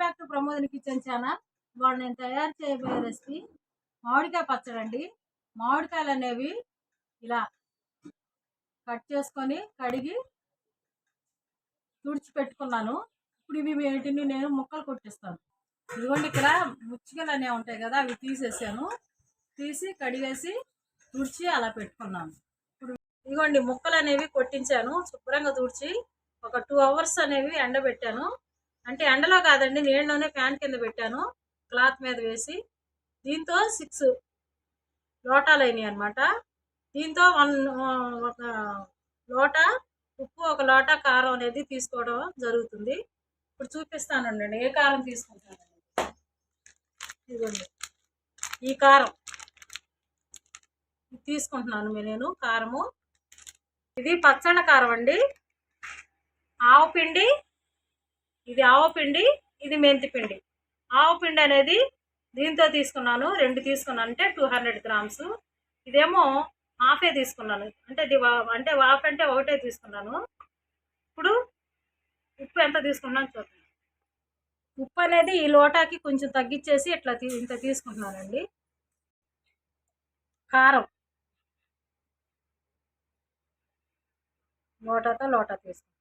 Back to Pramodini kitchen channel ఇవాళ నేను తయారు చేయబోయే రెసిపీ మామిడికాయ పచ్చడి అండి. మామిడికాయలు అనేవి ఇలా కట్ చేసుకొని కడిగి తుడిచి పెట్టుకున్నాను. ఇప్పుడు ఇవి వీటిని నేను ముక్కలు కొట్టిస్తాను. ఇదిగోండి ఇక్కడ ముచ్చికలు అనేవి ఉంటాయి కదా అవి తీసేసాను. తీసి కడిగేసి తుడిచి అలా పెట్టుకున్నాను. ఇప్పుడు ఇదిగోండి ముక్కలు అనేవి కొట్టించాను. శుభ్రంగా తుడిచి ఒక టూ అవర్స్ అనేవి ఎండబెట్టాను. అంటే ఎండలో కాదండి నీళ్ళలోనే ఫ్యాన్ కింద పెట్టాను. క్లాత్ మీద వేసి. దీంతో సిక్స్ లోటాలు అయినాయి అనమాట దీంతో వన్ ఒక లోట ఉప్పు ఒక లోట కారం అనేది తీసుకోవడం జరుగుతుంది. ఇప్పుడు చూపిస్తానండి ఏ కారం తీసుకుంటాను? ఇదిగోండి. ఈ కారం. తీసుకుంటున్నాను నేను కారము. ఇది పచ్చళ్ళ కారం అండి. ఆవు పిండి ఇది ఆవపిండి ఇది మెంతి పిండి. ఆవపిండి అనేది దీంతో తీసుకున్నాను రెండు తీసుకున్నాను అంటే టూ హండ్రెడ్ గ్రామ్స్ ఇదేమో హాఫే తీసుకున్నాను అంటే వా- అంటే హాఫ్ అంటే ఒకటే తీసుకున్నాను. ఇప్పుడు ఉప్పు ఎంత తీసుకున్నాను చూద్దాం. ఉప్పు అనేది ఈ లోటాకి కొంచెం తగ్గించేసి ఇట్లా ఇంత తీసుకుంటున్నానండి. కారం. లోటాతో లోటా తీసుకున్నాను.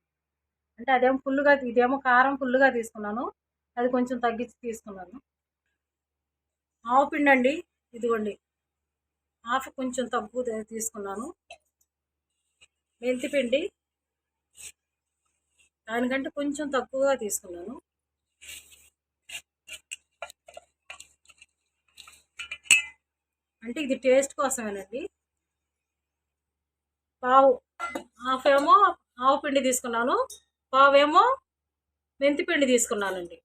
అంటే అదేమో ఫుల్గా ఇదేమో కారం ఫుల్గా తీసుకున్నాను. అది కొంచెం తగ్గించి తీసుకున్నాను. ఆవు పిండి అండి ఇదిగోండి. హాఫ్ కొంచెం తక్కువ తీసుకున్నాను. మెంతి పిండి దానికంటే కొంచెం తక్కువగా తీసుకున్నాను. అంటే ఇది టేస్ట్ కోసమేనండి. పావు హాఫ్ ఏమో ఆవు పిండి తీసుకున్నాను. పావు ఏమో మెంతి పిండి తీసుకున్నానండి.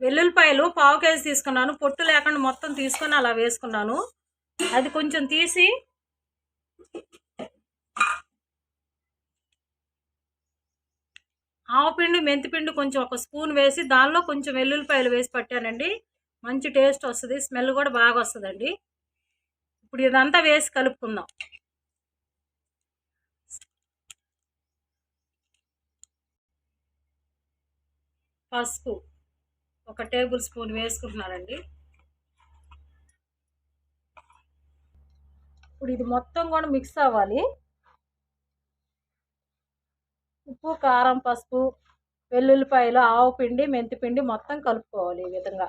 వెల్లుల్లిపాయలు పావు కేజీ తీసుకున్నాను. పొట్టు లేకుండా మొత్తం తీసుకొని అలా వేసుకున్నాను. అది కొంచెం తీసి ఆవపిండి మెంతిపిండి కొంచెం ఒక స్పూన్ వేసి దానిలో కొంచెం వెల్లుల్లిపాయలు వేసి పట్టానండి. మంచి టేస్ట్ వస్తుంది. స్మెల్ కూడా బాగా వస్తుందండి. ఇప్పుడు ఇదంతా వేసి కలుపుకుందాం. పసుపు ఒక టేబుల్ స్పూన్ వేసుకుంటున్నానండి. ఇప్పుడు ఇది మొత్తం కూడా మిక్స్ అవ్వాలి. ఉప్పు కారం పసుపు వెల్లుల్లిపాయలు ఆవు పిండి మెంతి పిండి మొత్తం కలుపుకోవాలి ఈ విధంగా.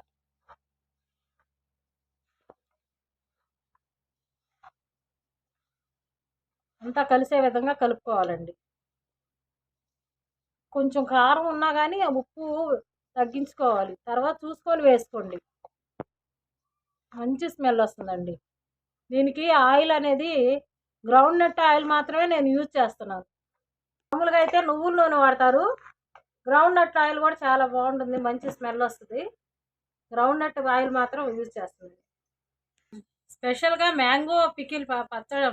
అంతా కలిసే విధంగా కలుపుకోవాలండి. కొంచెం కారం ఉన్నా కానీ ఆ ఉప్పు తగ్గించుకోవాలి. తర్వాత చూసుకొని వేసుకోండి. మంచి స్మెల్ వస్తుందండి. దీనికి ఆయిల్ అనేది గ్రౌండ్ నట్ ఆయిల్ మాత్రమే నేను యూజ్ చేస్తున్నాను మామూలుగా అయితే నువ్వుల నూనె వాడతారు. గ్రౌండ్ నట్ ఆయిల్ కూడా చాలా బాగుంటుంది. మంచి స్మెల్ వస్తుంది. గ్రౌండ్ నట్ ఆయిల్ మాత్రం యూజ్ చేస్తుంది స్పెషల్గా మ్యాంగో పికిల్ పచ్చడి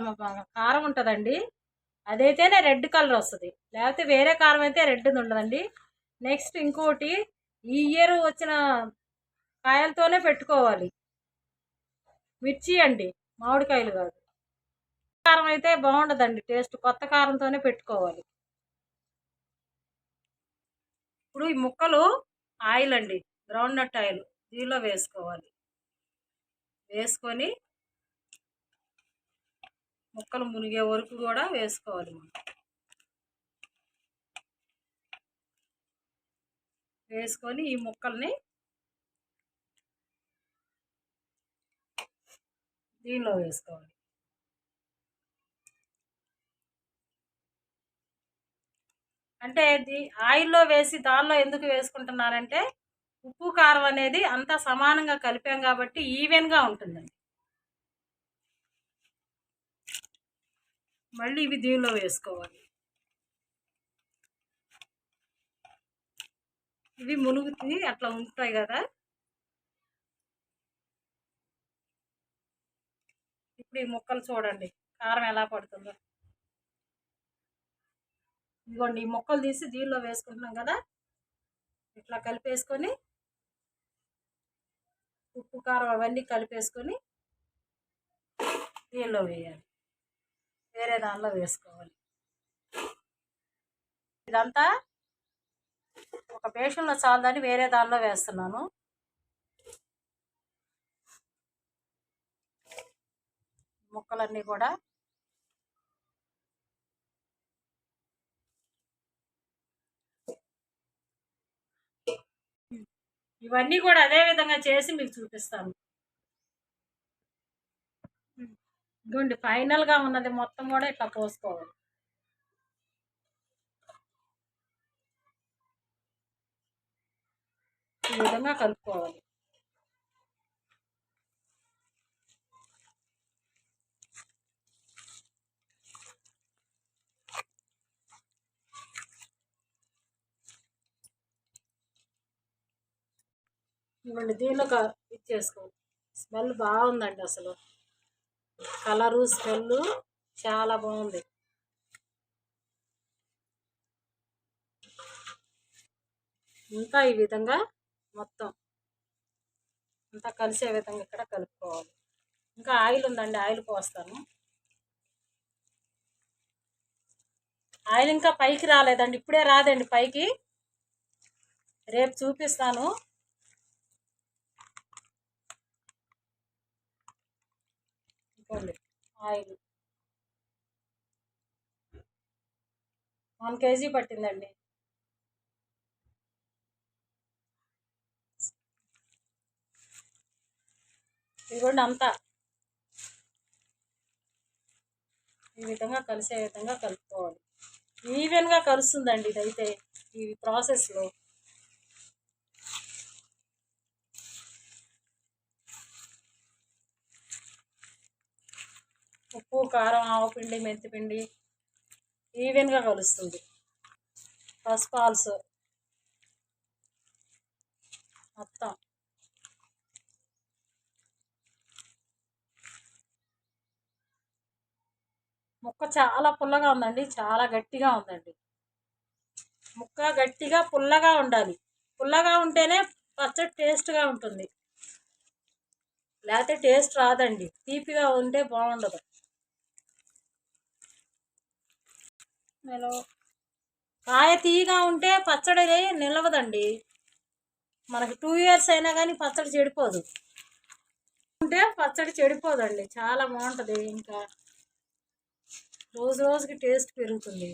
కారం ఉంటుందండి. అదైతేనే రెడ్ కలర్ వస్తుంది. లేకపోతే వేరే కారం అయితే రెడ్ ఉండదండి. నెక్స్ట్ ఇంకోటి ఈ ఇయర్ వచ్చిన కాయలతోనే పెట్టుకోవాలి. మిర్చి అండి మామిడికాయలు కాదు. కారం అయితే బాగుండదండి టేస్ట్ కొత్త కారంతోనే పెట్టుకోవాలి. ఇప్పుడు ఈ ముక్కలు ఆయిల్ అండి గ్రౌండ్ నట్ ఆయిల్ దీనిలో వేసుకోవాలి. వేసుకొని ముక్కలు మునిగే వరకు కూడా వేసుకోవాలి మనం. వేసుకొని ఈ ముక్కల్ని దీనిలో వేసుకోవాలి. అంటే ఆయిల్లో వేసి దానిలో ఎందుకు వేసుకుంటున్నారంటే ఉప్పు కారం అనేది అంతా సమానంగా కలిపాం కాబట్టి ఈవెన్గా ఉంటుందండి. మళ్ళీ ఇవి దీనిలో వేసుకోవాలి. ఇవి మునుగుతుంది అట్లా ఉంటాయి కదా. ఇప్పుడు ఈ ముక్కలు చూడండి కారం ఎలా పడుతుందో. ఇదిగోండి ఈ ముక్కలు తీసి దీనిలో వేసుకుంటున్నాం కదా. ఇట్లా కలిపేసుకొని ఉప్పు కారం అవన్నీ కలిపేసుకొని దీనిలో వేయాలి. వేరే దానిలో వేసుకోవాలి. ఇదంతా ఒక బేషన్లో చాలదని వేరే దానిలో వేస్తున్నాను. ముక్కలన్నీ కూడా ఇవన్నీ కూడా అదే విధంగా చేసి మీకు చూపిస్తాను. ఇదిగోండి ఫైనల్గా ఉన్నది మొత్తం కూడా ఇట్లా పోసుకోవాలి. ఈ విధంగా కలుపుకోవాలి. ఇవ్వండి దీనిలో ఇచ్చేసుకో స్మెల్ బాగుందండి అసలు. కలరు స్మెల్ చాలా బాగుంది. ఇంకా ఈ విధంగా మొత్తం అంతా కలిసే విధంగా ఇక్కడ కలుపుకోవాలి. ఇంకా ఆయిల్ ఉందండి ఆయిల్ పోస్తాను. ఆయిల్ ఇంకా పైకి రాలేదండి ఇప్పుడే రాదండి పైకి. రేపు చూపిస్తాను. ఇంకోండి ఆయిల్. వన్ కేజీ పట్టిందండి. ఇదిగోండి అంతా. ఈ విధంగా కలిసే విధంగా కలుపుకోవాలి. ఈవెన్గా కలుస్తుందండి ఇదైతే ఈ ప్రాసెస్లో. ఉప్పు కారం ఆవపిండి మెంతిపిండి ఈవెన్గా కలుస్తుంది. పసుపు ఆల్సో. మొత్తం. ముక్క చాలా పుల్లగా ఉందండి. చాలా గట్టిగా ఉందండి. ముక్క గట్టిగా పుల్లగా ఉండాలి. పుల్లగా ఉంటేనే పచ్చడి టేస్ట్గా ఉంటుంది. లేకపోతే టేస్ట్ రాదండి. తీపిగా ఉంటే బాగుండదు. నేను కాయ తీయగా ఉంటే పచ్చడి నిలవదండి. మనకి టూ ఇయర్స్ అయినా కానీ పచ్చడి చెడిపోదు. ఉంటే పచ్చడి చెడిపోదండి. చాలా బాగుంటుంది ఇంకా. రోజు రోజుకి టేస్ట్ పెరుగుతుంది.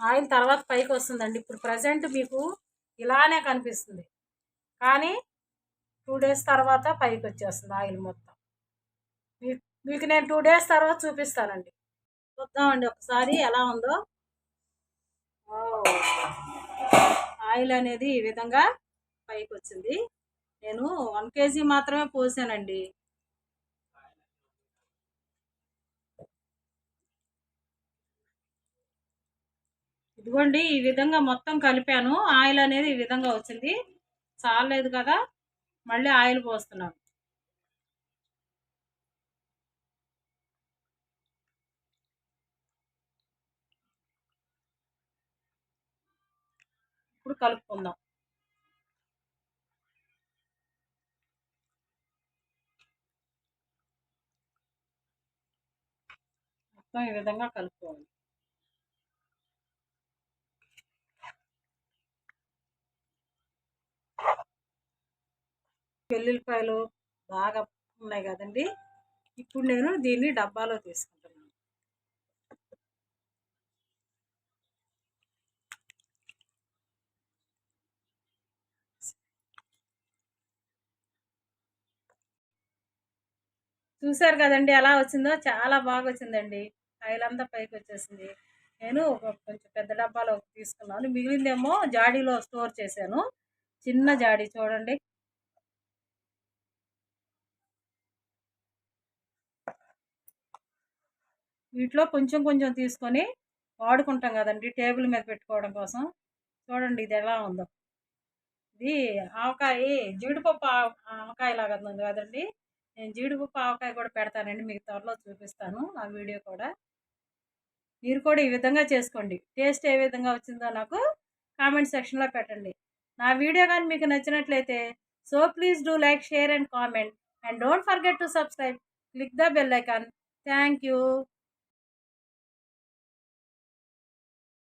ఆయిల్ తర్వాత పైకి వస్తుందండి. ఇప్పుడు ప్రజెంట్ మీకు ఇలానే కనిపిస్తుంది. కానీ టూ డేస్ తర్వాత పైకి వచ్చేస్తుంది ఆయిల్ మొత్తం. మీ- మీకు నేను టూ డేస్ తర్వాత చూపిస్తానండి. చూద్దామండి ఒకసారి ఎలా ఉందో. ఆయిల్ అనేది ఈ విధంగా పైకి వచ్చింది. నేను వన్ కేజీ మాత్రమే పోసానండి. ఇదిగోండి ఈ విధంగా మొత్తం కలిపాను. ఆయిల్ అనేది ఈ విధంగా వచ్చింది. చాలేదు కదా. మళ్ళీ ఆయిల్ పోస్తున్నాను. ఇప్పుడు కలుపుకుందాం. మొత్తం ఈ విధంగా కలుపుకోవాలి. వెల్లుల్లిపాయలు బాగా ఉన్నాయి కదండి. ఇప్పుడు నేను దీన్ని డబ్బాలో తీసుకుంటున్నాను. చూసారు కదండి ఎలా వచ్చిందో? చాలా బాగా వచ్చిందండి. ఆయిల్ పైకి వచ్చేసింది. నేను ఒక కొంచెం పెద్ద డబ్బాలో తీసుకున్నాను. మిగిలిందేమో జాడీలో స్టోర్ చేశాను. చిన్న జాడీ చూడండి. వీటిలో కొంచెం కొంచెం తీసుకొని వాడుకుంటాం కదండి టేబుల్ మీద పెట్టుకోవడం కోసం. చూడండి ఇది ఎలా ఉందో. ఇది ఆవకాయ జీడిపప్పు ఆవ- ఆవకాయ లాగా ఉంది కదండి. నేను జీడిపప్పు ఆవకాయ కూడా పెడతానండి. మీకు త్వరలో చూపిస్తాను ఆ వీడియో కూడా. మీరు కూడా ఈ విధంగా చేసుకోండి. టేస్ట్ ఏ విధంగా వచ్చిందో నాకు కామెంట్ సెక్షన్లో పెట్టండి. నా వీడియో కానీ మీకు నచ్చినట్లయితే so please do like share and comment. And don't forget to subscribe. Click the bell icon. Thank you.